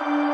Thank you.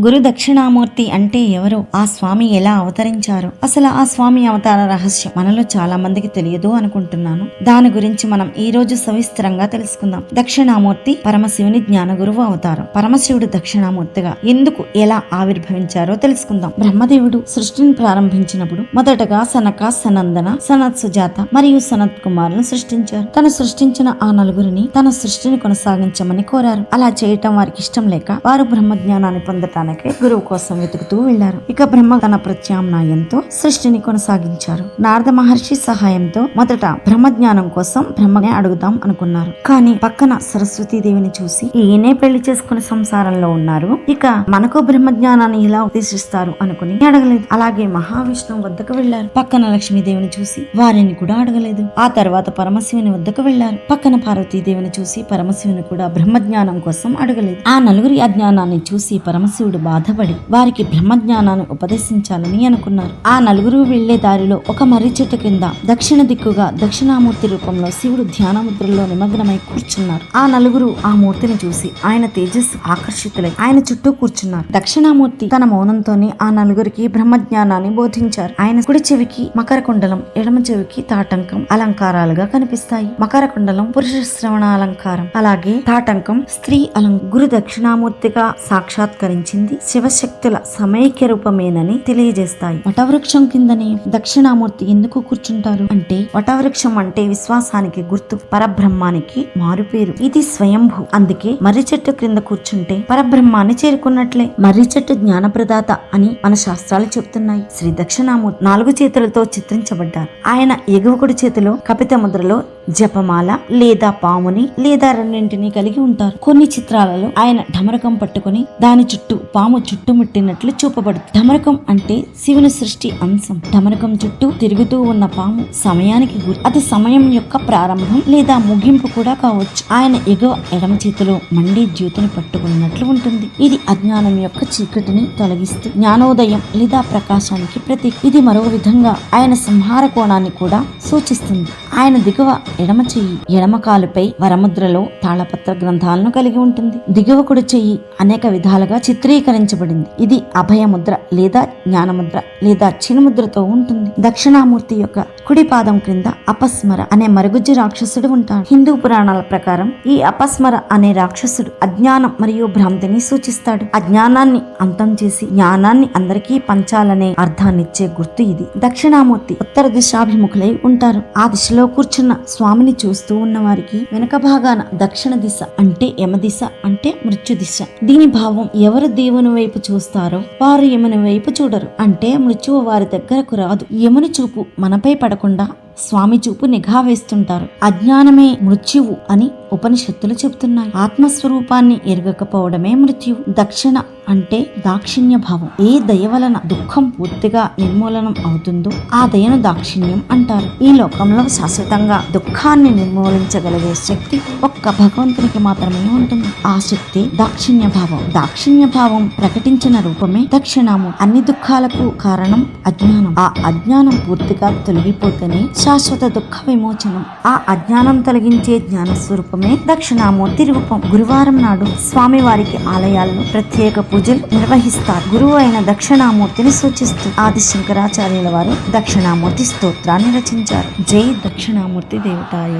గురు దక్షిణామూర్తి అంటే ఎవరు? ఆ స్వామి ఎలా అవతరించారు? అసలు ఆ స్వామి అవతార రహస్యం మనలో చాలా మందికి తెలియదు అనుకుంటున్నాను. దాని గురించి మనం ఈ రోజు సవిస్తరంగా తెలుసుకుందాం. దక్షిణామూర్తి పరమశివుని జ్ఞాన గురువు అవతారం. పరమశివుడు దక్షిణామూర్తిగా ఎందుకు ఎలా ఆవిర్భవించారో తెలుసుకుందాం. బ్రహ్మదేవుడు సృష్టిని ప్రారంభించినప్పుడు మొదటగా సనక సనందన సనత్ సుజాత మరియు సనత్ కుమారులను సృష్టించారు. తను సృష్టించిన ఆ నలుగురిని తన సృష్టిని కొనసాగించమని కోరారు. అలా చేయటం వారికి ఇష్టం లేక వారు బ్రహ్మజ్ఞానాన్ని పొందటానికి గురువు కోసం వెతుకుతూ వెళ్ళారు ఇక బ్రహ్మ తన ప్రత్యామ్నాయంతో సృష్టిని కొనసాగించారు. నారద మహర్షి సహాయంతో మొదట బ్రహ్మజ్ఞానం కోసం బ్రహ్మనే అడుగుదాం అనుకున్నారు. కానీ పక్కన సరస్వతీదేవిని చూసి ఈయనే పెళ్ళి చేసుకుని సంసారంలో ఉన్నారు. ఇక మనకు బ్రహ్మజ్ఞానాన్ని ఇలా ఉద్దేశిస్తారు అనుకుని అడగలేదు. అలాగే మహావిష్ణువు వద్దకు వెళ్ళారు పక్కన లక్ష్మీదేవిని చూసి వారిని కూడా అడగలేదు. ఆ తర్వాత పరమశివుని వద్దకు వెళ్ళారు పక్కన పార్వతీదేవిని చూసి పరమశివుని కూడా బ్రహ్మజ్ఞానం కోసం అడగలేదు. ఆ నలుగురి అజ్ఞానాన్ని చూసి పరమశివుడు బాధపడి వారికి బ్రహ్మజ్ఞానాన్ని ఉపదేశించాలని అనుకున్నారు. ఆ నలుగురు వెళ్ళే దారిలో ఒక మర్రి చెట్టు కింద దక్షిణ దిక్కుగా దక్షిణామూర్తి రూపంలో శివుడు ధ్యానముద్రలో నిమగ్నమై కూర్చున్నారు. ఆ నలుగురు ఆ మూర్తిని చూసి ఆయన తేజస్సు ఆకర్షితులై ఆయన చుట్టూ కూర్చున్నారు. దక్షిణామూర్తి తన మౌనంతోనే ఆ నలుగురికి బ్రహ్మజ్ఞానాన్ని బోధించారు. ఆయన కుడి చెవికి మకర కుండలం ఎడమ చెవికి తాటంకం అలంకారాలుగా కనిపిస్తాయి. మకర కుండలం పురుష శ్రవణ అలంకారం అలాగే తాటంకం స్త్రీ అలం గురు దక్షిణామూర్తిగా సాక్షాత్కరించింది శివశక్తుల సమైక్య రూపమేనని తెలియజేస్తాయి. వటవృక్షం కిందనే దక్షిణామూర్తి ఎందుకు కూర్చుంటారు? అంటే వటవృక్షం అంటే విశ్వాసానికి గుర్తు పరబ్రహ్మానికి మారుపేరు. ఇది స్వయంభూ. అందుకే మర్రి చెట్టు క్రింద కూర్చుంటే పరబ్రహ్మాన్ని చేరుకున్నట్లే. మర్రి చెట్టు జ్ఞానప్రదాత అని మన శాస్త్రాలు చెప్తున్నాయి శ్రీ దక్షిణామూర్తి నాలుగు చేతులతో చిత్రించబడ్డారు. ఆయన ఎగువకుడి చేతిలో కపిత ముద్రలో జపమాల లేదా పాముని లేదా రెండింటిని కలిగి ఉంటారు. కొన్ని చిత్రాలలో ఆయన ఢమరకం పట్టుకుని దాని చుట్టూ పాము చుట్టుముట్టినట్లు చూపబడుతుంది. ఢమరకం అంటే శివుని సృష్టి అంశం. ఢమరకం చుట్టూ తిరుగుతూ ఉన్న పాము సమయానికి గురి అది సమయం యొక్క ప్రారంభం లేదా ముగింపు కూడా కావచ్చు. ఆయన ఎగువ ఎడమ చేతిలో మండి జ్యోతిని పట్టుకున్నట్లు ఉంటుంది. ఇది అజ్ఞానం యొక్క చీకటిని తొలగిస్తూ జ్ఞానోదయం లేదా ప్రకాశానికి ప్రతీక. ఇది మరో విధంగా ఆయన సంహార కోణాన్ని కూడా సూచిస్తుంది. ఆయన దిగువ ఎడమ చెయ్యి ఎడమ కాలుపై వరముద్రలో తాళపత్ర గ్రంథాలను కలిగి ఉంటుంది. దిగువ కుడి చెయ్యి అనేక విధాలుగా చిత్రీకరించబడింది. ఇది అభయముద్ర లేదా జ్ఞానముద్ర లేదా చినుముద్రతో ఉంటుంది. దక్షిణామూర్తి యొక్క కుడి పాదం క్రింద అపస్మర అనే మరుగుజ్జు రాక్షసుడు ఉంటాడు. హిందూ పురాణాల ప్రకారం ఈ అపస్మర అనే రాక్షసుడు అజ్ఞానం మరియు భ్రాంతిని సూచిస్తాడు. అజ్ఞానాన్ని అంతం చేసి జ్ఞానాన్ని అందరికీ పంచాలనే అర్థాన్నిచ్చే గుర్తు ఇది. దక్షిణామూర్తి ఉత్తర దిశాభిముఖులై ఉంటారు ఆ దిశలో కూర్చున్న స్వామిని చూస్తూ ఉన్న వారికి వెనక భాగాన దక్షిణ దిశ అంటే యమ దిశ అంటే మృత్యు దిశ. దీని భావం ఎవరు దేవుని వైపు చూస్తారో వారు యముని వైపు చూడరు. అంటే మృత్యువు వారి దగ్గరకు రాదు. యముని చూపు మనపై పడకుండా స్వామి చూపు నిఘా వేస్తుంటారు. అజ్ఞానమే మృత్యువు అని ఉపనిషత్తులు చెబుతున్నాయి. ఆత్మస్వరూపాన్ని ఎరగకపోవడమే మృత్యువు. దక్షిణ అంటే దాక్షిణ్య భావం ఏ దయ వలన దుఃఖం పూర్తిగా నిర్మూలనం అవుతుందో ఆ దయను దాక్షిణ్యం అంటారు. ఈ లోకంలో శాశ్వతంగా దుఃఖాన్ని నిర్మూలించగలిగే శక్తి ఒక్క భగవంతునికి మాత్రమే ఉంటుంది. ఆ శక్తి దాక్షిణ్య భావం దాక్షిణ్య భావం ప్రకటించిన రూపమే దక్షిణాము. అన్ని దుఃఖాలకు కారణం అజ్ఞానం. ఆ అజ్ఞానం పూర్తిగా తొలగిపోతేనే శాశ్వత దుఃఖ విమోచనం ఆ అజ్ఞానం తొలగించే జ్ఞాన స్వరూపమే దక్షిణామూర్తి రూపం. గురువారం నాడు స్వామివారికి ఆలయాల్లో ప్రత్యేక పూజలు నిర్వహిస్తారు. గురువు అయిన దక్షిణామూర్తిని సూచిస్తూ ఆది శంకరాచార్యుల వారు దక్షిణామూర్తి స్తోత్రాన్ని రచించారు. జై దక్షిణామూర్తి దేవతాయ